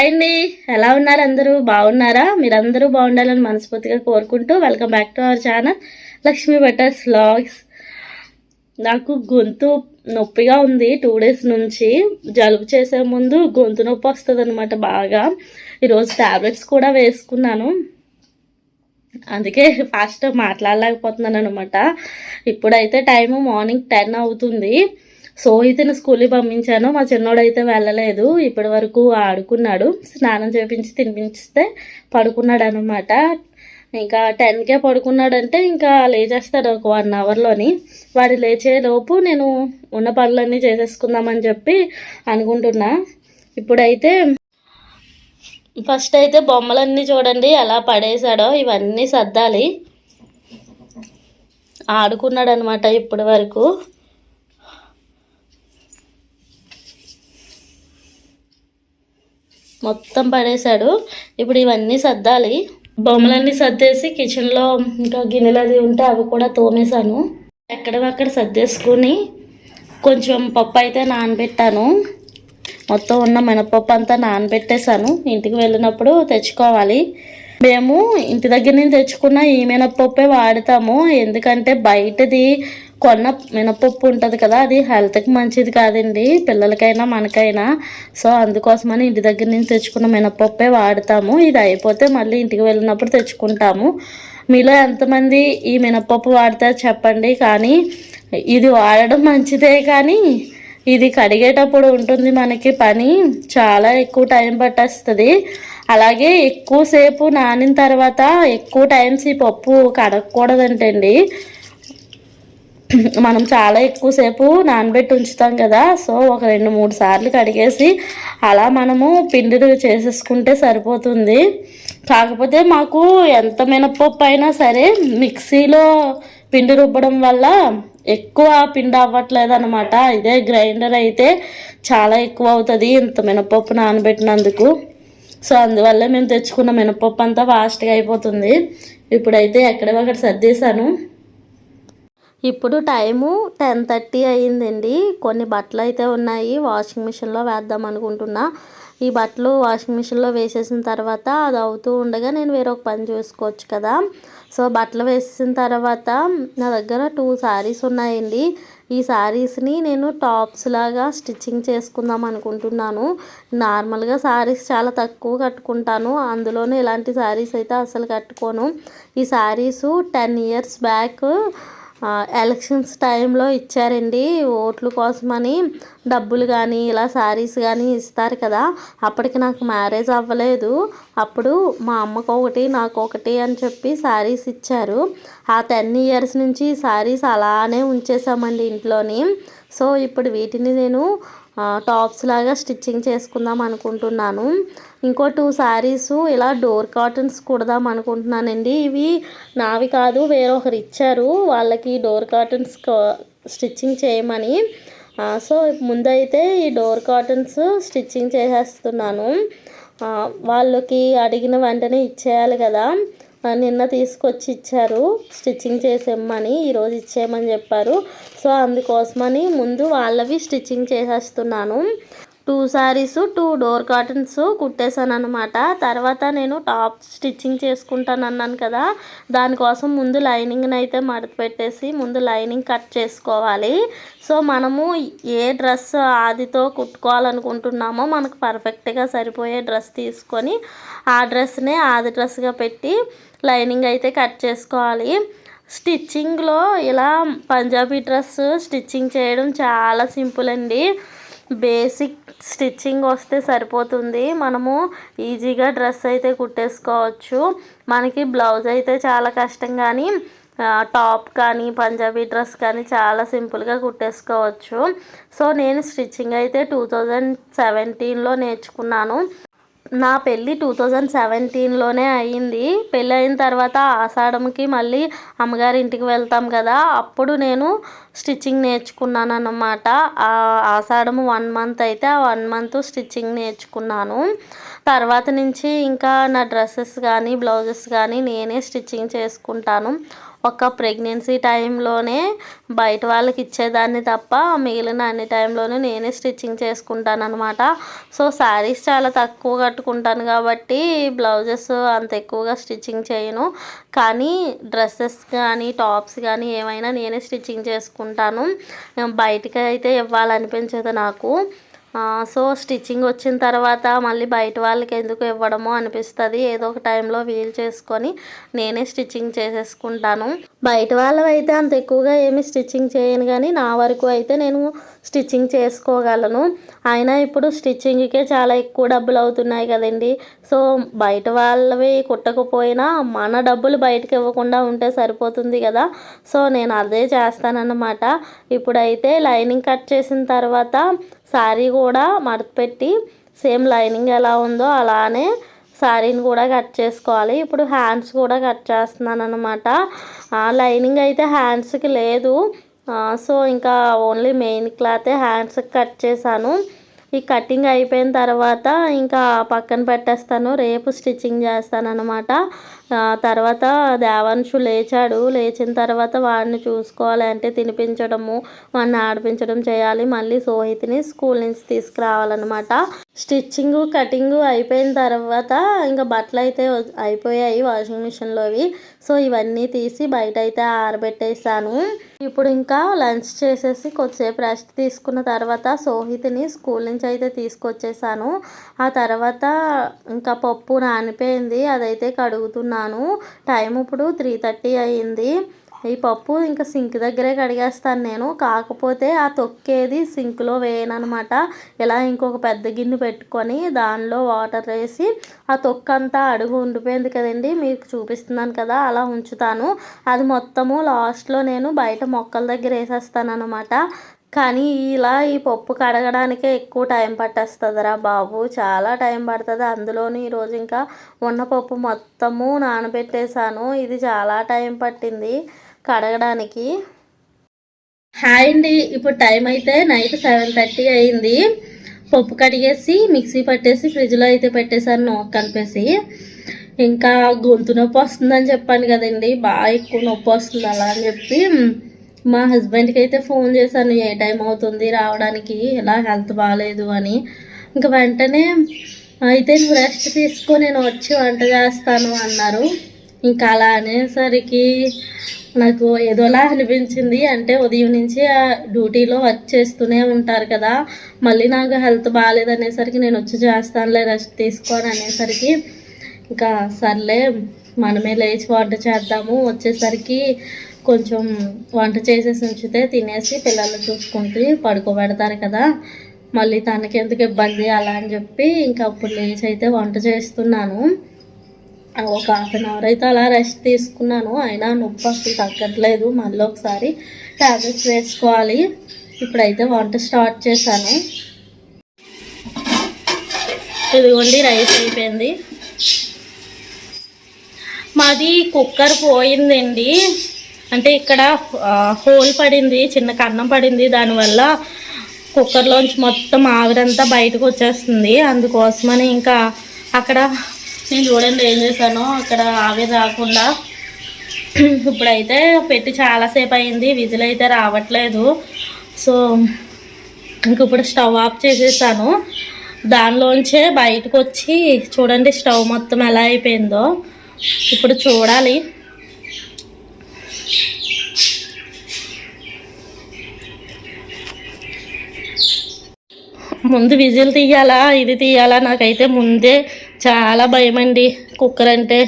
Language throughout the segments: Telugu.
హాయ్ అండి. ఎలా ఉన్నారు అందరూ? బాగున్నారా? మీరందరూ బాగుండాలని మనస్ఫూర్తిగా కోరుకుంటూ welcome back to our channel Lakshmi butters vlogs. నాకు గొంతు నొప్పిగా ఉంది. టూ డేస్ నుంచి జలుబు చేసే ముందు గొంతు నొప్పి వస్తుంది అనమాట బాగా. ఈరోజు ట్యాబ్లెట్స్ కూడా వేసుకున్నాను. అందుకే ఫాస్ట్ మాట్లాడలేకపోతున్నాను అనమాట ఇప్పుడైతే టైము మార్నింగ్ టెన్ అవుతుంది. సో ఇతను స్కూల్కి పంపించాను. మా చిన్నోడైతే వెళ్ళలేదు. ఇప్పటి వరకు ఆడుకున్నాడు. స్నానం చేపించి తినిపించితే పడుకున్నాడు అనమాట ఇంకా టెన్కే పడుకున్నాడంటే ఇంకా లేచేస్తాడు ఒక వన్ అవర్లోని వాడు లేచేలోపు నేను ఉన్న పనులన్నీ చేసేసుకుందామని చెప్పి అనుకుంటున్నా. ఇప్పుడైతే ఫస్ట్ అయితే బొమ్మలన్నీ చూడండి ఎలా పడేశాడో ఇవన్నీ సర్దాలి. ఆడుకున్నాడు అనమాట ఇప్పటి వరకు. మొత్తం పడేశాడు. ఇప్పుడు ఇవన్నీ సర్దాలి. బొమ్మలన్నీ సర్దేసి కిచెన్లో ఇంకా గిన్నెలు ఉంటే అవి కూడా తోమేశాను. ఎక్కడవక్కడ సర్దేసుకుని కొంచెం పప్పు అయితే నానబెట్టాను. మొత్తం ఉన్న మినపప్పు అంతా నానబెట్టేశాను. ఇంటికి వెళ్ళినప్పుడు తెచ్చుకోవాలి. మేము ఇంటి దగ్గర నుంచి తెచ్చుకున్న ఈ మినపప్పే వాడతాము. ఎందుకంటే బయటది కొన్న మినపప్పు ఉంటుంది కదా అది హెల్త్కి మంచిది కాదండి పిల్లలకైనా మనకైనా. సో అందుకోసమని ఇంటి దగ్గర నుంచి తెచ్చుకున్న మినపప్పే వాడతాము. ఇది అయిపోతే మళ్ళీ ఇంటికి వెళ్ళినప్పుడు తెచ్చుకుంటాము. మీలో ఎంతమంది ఈ మినపప్పు వాడతారు చెప్పండి కానీ ఇది వాడడం మంచిదే కానీ ఇది కడిగేటప్పుడు ఉంటుంది మనకి పని చాలా ఎక్కువ టైం పట్టేస్తుంది. అలాగే ఎక్కువసేపు నానిన తర్వాత ఎక్కువ టైమ్స్ ఈ పప్పు కడగకూడదంటండి. మనం చాలా ఎక్కువసేపు నానబెట్టి ఉంచుతాం కదా సో ఒక రెండు మూడు సార్లు కడిగేసి అలా మనము పిండిని చేసేసుకుంటే సరిపోతుంది. కాకపోతే మాకు ఎంత మినపప్పు అయినా సరే మిక్సీలో పిండి రుబ్బడం వల్ల ఎక్కువ పిండి అవ్వట్లేదు అనమాట ఇదే గ్రైండర్ అయితే చాలా ఎక్కువ అవుతుంది ఇంత మినపప్పు నానబెట్టినందుకు. సో అందువల్ల మేము తెచ్చుకున్న మినపప్పు అంతా ఫాస్ట్గా అయిపోతుంది. ఇప్పుడైతే ఎక్కడొక్కడ సర్దేశాను. ఇప్పుడు టైము టెన్ థర్టీ అయ్యిందండి. కొన్ని బట్టలు అయితే ఉన్నాయి వాషింగ్ మిషన్లో వేద్దాం అనుకుంటున్నా. ఈ బట్టలు వాషింగ్ మిషన్లో వేసేసిన తర్వాత అది అవుతూ ఉండగా నేను వేరొక పని చూసుకోవచ్చు కదా. సో బట్టలు వేసిన తర్వాత నా దగ్గర టూ శారీస్ ఉన్నాయండి. ఈ శారీస్ని నేను టాప్స్ లాగా స్టిచ్చింగ్ చేసుకుందాం అనుకుంటున్నాను. నార్మల్గా శారీస్ చాలా తక్కువ కట్టుకుంటాను. అందులోనే ఇలాంటి శారీస్ అయితే అసలు కట్టుకోను. ఈ saris ten years back elections టైంలో ఇచ్చారండి ఓట్లు కోసమని. డబ్బులు కానీ ఇలా శారీస్ కానీ ఇస్తారు కదా. అప్పటికి నాకు మ్యారేజ్ అవ్వలేదు. అప్పుడు మా అమ్మకు ఒకటి నాకు ఒకటి అని చెప్పి శారీస్ ఇచ్చారు. ఆ టెన్ ఇయర్స్ నుంచి శారీస్ అలానే ఉంచేసామండి ఇంట్లోని. సో ఇప్పుడు వీటిని నేను టాప్స్ లాగా స్టిచ్చింగ్ చేసుకుందాం అనుకుంటున్నాను. ఇంకో టూ శారీస్ ఇలా డోర్ కాటన్స్ కుడదాం అనుకుంటున్నానండి. ఇవి నావి కాదు వేరొకరు ఇచ్చారు. వాళ్ళకి డోర్ కాటన్స్ స్టిచ్చింగ్ చేయమని. సో ముందైతే ఈ డోర్ కాటన్స్ స్టిచ్చింగ్ చేసేస్తున్నాను. వాళ్ళకి అడిగిన వెంటనే ఇచ్చేయాలి కదా. నిన్న తీసుకొచ్చి ఇచ్చారు. స్టిచ్చింగ్ చేసేమ్మని ఈరోజు ఇచ్చేయమని చెప్పారు. సో అందుకోసమని ముందు వాళ్ళవి స్టిచ్చింగ్ చేసేస్తున్నాను. Two saris two door cottons కుట్టేశాను అనమాట తర్వాత నేను టాప్ స్టిచ్చింగ్ చేసుకుంటాను అన్నాను కదా దానికోసం ముందు లైనింగ్ని అయితే మడత పెట్టేసి ముందు లైనింగ్ కట్ చేసుకోవాలి. సో మనము ఏ డ్రెస్ ఆదితో కుట్టుకోవాలనుకుంటున్నామో మనకు పర్ఫెక్ట్గా సరిపోయే డ్రెస్ తీసుకొని ఆ డ్రెస్నే ఆది డ్రెస్గా పెట్టి లైనింగ్ అయితే కట్ చేసుకోవాలి. స్టిచ్చింగ్లో ఇలా పంజాబీ డ్రెస్ స్టిచ్చింగ్ చేయడం చాలా సింపుల్ అండి. బేసిక్ స్టిచ్చింగ్ వస్తే సరిపోతుంది. మనము ఈజీగా డ్రెస్ అయితే కుట్టేసుకోవచ్చు. మనకి బ్లౌజ్ అయితే చాలా కష్టం కానీ టాప్ కానీ పంజాబీ డ్రెస్ కానీ చాలా సింపుల్గా కుట్టేసుకోవచ్చు. సో నేను స్టిచ్చింగ్ అయితే టూ థౌజండ్ సెవెంటీన్లో నేర్చుకున్నాను. నా పెళ్ళి టూ థౌజండ్ సెవెంటీన్లోనే అయ్యింది. పెళ్ళి అయిన తర్వాత ఆషాఢంకి మళ్ళీ అమ్మగారి ఇంటికి వెళ్తాం కదా అప్పుడు నేను స్టిచ్చింగ్ నేర్చుకున్నాను అన్నమాట ఆషాఢం వన్ మంత్ అయితే ఆ వన్ మంత్ స్టిచ్చింగ్ నేర్చుకున్నాను. తర్వాత నుంచి ఇంకా నా డ్రెస్సెస్ కానీ బ్లౌజెస్ కానీ నేనే స్టిచ్చింగ్ చేసుకుంటాను. ఒక ప్రెగ్నెన్సీ టైంలోనే బయట వాళ్ళకి ఇచ్చేదాన్ని తప్ప మిగిలిన అన్ని టైంలోనే నేనే స్టిచ్చింగ్ చేసుకుంటాను అనమాట సో శారీస్ చాలా తక్కువ కట్టుకుంటాను కాబట్టి బ్లౌజెస్ అంత ఎక్కువగా స్టిచ్చింగ్ చేయను. కానీ డ్రెస్సెస్ కానీ టాప్స్ కానీ ఏమైనా నేనే స్టిచ్చింగ్ చేసుకుంటాను. బయటికి అయితే ఇవ్వాలనిపించదు నాకు. సో స్టిచ్చింగ్ వచ్చిన తర్వాత మళ్ళీ బయట వాళ్ళకి ఎందుకు ఇవ్వడము అనిపిస్తుంది. ఏదో ఒక టైంలో వీల్ చేసుకొని నేనే స్టిచ్చింగ్ చేసేసుకుంటాను. బయట వాళ్ళవైతే అంత ఎక్కువగా ఏమి స్టిచ్చింగ్ చేయను కానీ నా వరకు అయితే నేను స్టిచ్చింగ్ చేసుకోగలను. అయినా ఇప్పుడు స్టిచ్చింగ్కే చాలా ఎక్కువ డబ్బులు అవుతున్నాయి కదండి. సో బయట వాళ్ళవి కుట్టకపోయినా మన డబ్బులు బయటకు ఇవ్వకుండా ఉంటే సరిపోతుంది కదా. సో నేను అదే చేస్తానన్నమాట. ఇప్పుడైతే లైనింగ్ కట్ చేసిన తర్వాత శారీ కూడా మడతపెట్టి సేమ్ లైనింగ్ ఎలా ఉందో అలానే శారీని కూడా కట్ చేసుకోవాలి. ఇప్పుడు హ్యాండ్స్ కూడా కట్ చేస్తున్నాను అనమాట లైనింగ్ అయితే హ్యాండ్స్కి లేదు. సో ఇంకా ఓన్లీ మెయిన్ క్లాతే హ్యాండ్స్ కట్ చేశాను. ఈ కటింగ్ అయిపోయిన తర్వాత ఇంకా పక్కన పెట్టేస్తాను. రేపు స్టిచ్చింగ్ చేస్తాను అనమాట తర్వాత దేవాంశు లేచాడు. లేచిన తర్వాత వాడిని చూసుకోవాలి అంటే తినిపించడము వాడిని ఆడిపించడం చేయాలి. మళ్ళీ సోహితిని స్కూల్ నుంచి తీసుకురావాలన్నమాట. స్టిచ్చింగ్ కటింగ్ అయిపోయిన తర్వాత ఇంకా బట్టలు అయితే అయిపోయాయి వాషింగ్ మిషన్లోవి. సో ఇవన్నీ తీసి బయట అయితే ఆరబెట్టేసాను ఇప్పుడు ఇంకా లంచ్ చేసేసి కొద్దిసేపు రెస్ట్ తీసుకున్న తర్వాత సోహితిని స్కూల్ నుంచి అయితే తీసుకొచ్చేసాను ఆ తర్వాత ఇంకా పప్పు నానిపోయింది. అదైతే కడుగుతున్నాను. టైం ఇప్పుడు త్రీ థర్టీ అయ్యింది ఈ పప్పు ఇంకా సింక్ దగ్గరే కడిగేస్తాను నేను. కాకపోతే ఆ తొక్కేది సింక్లో వేయను అనమాట ఇలా ఇంకొక పెద్ద గిన్నె పెట్టుకొని దానిలో వాటర్ వేసి ఆ తొక్కంతా అడుగు ఉండిపోయింది కదండి. మీకు చూపిస్తున్నాను కదా అలా ఉంచుతాను. అది మొత్తము లాస్ట్లో నేను బయట మొక్కల దగ్గర వేసేస్తాను అనమాట కానీ ఇలా ఈ పప్పు కడగడానికే ఎక్కువ టైం పట్టేస్తుందిరా బాబు. చాలా టైం పడుతుంది. అందులోనూ ఈరోజు ఇంకా ఉన్న పప్పు మొత్తము నానబెట్టేశాను. ఇది చాలా టైం పట్టింది కడగడానికి. హాయ్ అండి. ఇప్పుడు టైం అయితే నైట్ సెవెన్ థర్టీ అయింది. పప్పు కడిగేసి మిక్సీ పట్టేసి ఫ్రిడ్జ్లో అయితే పెట్టేశాను. నోక్ కలిపేసి ఇంకా గొంతు నొప్పి వస్తుందని చెప్పాను కదండి. బాగా ఎక్కువ నొప్పి వస్తుంది అలా అని చెప్పి. మా హస్బెండ్కి అయితే ఫోన్ చేశాను ఏ టైం అవుతుంది రావడానికి ఇలా హెల్త్ బాగాలేదు అని. ఇంకా వెంటనే అయితే నువ్వు రెస్ట్ తీసుకో నేను వచ్చి వంట చేస్తాను అన్నారు. ఇంకా అలా అనేసరికి నాకు ఏదోలా అనిపించింది. అంటే ఉదయం నుంచి ఆ డ్యూటీలో వర్క్ చేస్తూనే ఉంటారు కదా మళ్ళీ నాకు హెల్త్ బాగాలేదు అనేసరికి నేను వచ్చి చేస్తానులే రెస్ట్ తీసుకొని అనేసరికి ఇంకా సర్లే మనమే లేచి వంట చేద్దాము. వచ్చేసరికి కొంచెం వంట చేసేసి ఉంచితే తినేసి పిల్లలు చూసుకుంటూ పడుకోబెడతారు కదా. మళ్ళీ తనకి ఎందుకు ఇబ్బంది అలా అని చెప్పి ఇంకా అప్పుడు లేచి అయితే వంట చేస్తున్నాను. ఒక హాఫ్ అన్ అవర్ అయితే అలా రెస్ట్ తీసుకున్నాను. అయినా నొప్పి అసలు తగ్గట్లేదు. మళ్ళీ ఒకసారి ట్యాబ్లెట్స్ వేసుకోవాలి. ఇప్పుడైతే వంట స్టార్ట్ చేశాను. ఇదిగోండి రైస్ అయిపోయింది. మాది కుక్కర్ పోయిందండి. అంటే ఇక్కడ హోల్ పడింది చిన్న కన్నం పడింది. దానివల్ల కుక్కర్లోంచి మొత్తం ఆవిరంతా బయటకు వచ్చేస్తుంది. అందుకోసమని ఇంకా అక్కడ నేను చూడండి ఏం చేశాను. అక్కడ ఆవిరి రాకుండా ఇప్పుడైతే పెట్టి చాలాసేపు అయింది. విజిల్ అయితే రావట్లేదు. సో ఇంక ఇప్పుడు స్టవ్ ఆఫ్ చేసేసాను. దానిలోంచే బయటకు వచ్చి చూడండి స్టవ్ మొత్తం ఎలా అయిపోయిందో. ఇప్పుడు చూడాలి. ముందు విజిల్ తీయాలా ఇది తీయాలా? నాకైతే ముందే చాలా భయం అండి కుక్కర్ అంటే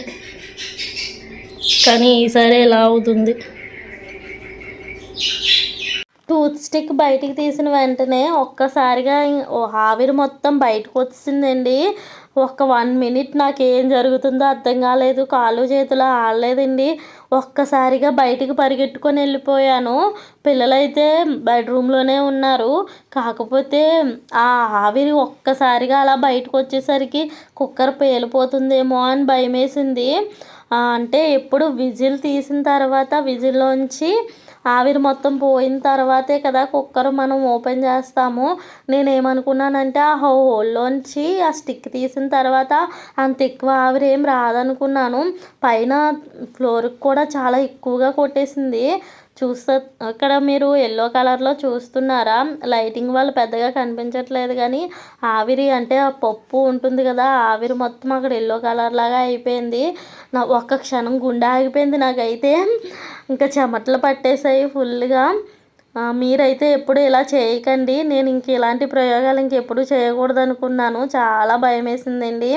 కానీ ఈసారి ఎలా అవుతుంది? టూత్ స్టిక్ బయటికి తీసిన వెంటనే ఒక్కసారిగా ఆవిరి మొత్తం బయటకు వచ్చిందండి. ఒక వన్ మినిట్ నాకు ఏం జరుగుతుందో అర్థం కాలేదు. కాళ్ళు చేతులు ఆడలేదండి. ఒక్కసారిగా బయటికి పరిగెట్టుకొని వెళ్ళిపోయాను. పిల్లలైతే బెడ్రూమ్లోనే ఉన్నారు. కాకపోతే ఆ ఆవిరి ఒక్కసారిగా అలా బయటకు వచ్చేసరికి కుక్కర్ పేలిపోతుందేమో అని భయమేసింది. అంటే ఎప్పుడు విజిల్ తీసిన తర్వాత విజిల్లోంచి ఆవిరి మొత్తం పోయిన తర్వాతే కదా కుక్కర్ మనం ఓపెన్ చేస్తాము. నేనేమనుకున్నానంటే ఆ హోల్లోంచి ఆ స్టిక్ తీసిన తర్వాత అంత ఎక్కువ ఆవిరి ఏం రాదనుకున్నాను. పైన ఫ్లోర్కి కూడా చాలా ఎక్కువగా కొట్టేసింది. చూస్తే అక్కడ మీరు ఎల్లో కలర్లో చూస్తున్నారా? లైటింగ్ వల్ల పెద్దగా కనిపించట్లేదు కానీ ఆవిరి అంటే ఆ పప్పు ఉంటుంది కదా ఆవిరి మొత్తం అక్కడ ఎల్లో కలర్ లాగా అయిపోయింది. నా ఒక్క క్షణం గుండె ఆగిపోయింది నాకైతే. ఇంకా చెమటలు పట్టేసాయి ఫుల్గా మీరైతే ఎప్పుడు ఇలా చేయకండి. నేను ఇంక ఇలాంటి ప్రయోగాలు ఇంకెప్పుడు చేయకూడదు అనుకున్నాను చాలా భయం వేసిందండి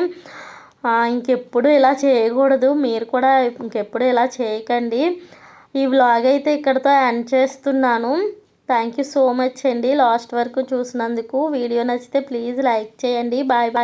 ఇంకెప్పుడు ఇలా చేయకూడదు. మీరు కూడా ఇంకెప్పుడు ఇలా చేయకండి. ఈ వ్లాగ్ అయితే ఇక్కడితో ఎండ్ చేస్తున్నాను. థ్యాంక్ యూ సో మచ్ అండి. లాస్ట్ వరకు చూసినందుకు. వీడియో నచ్చితే ప్లీజ్ లైక్ చేయండి. Bye bye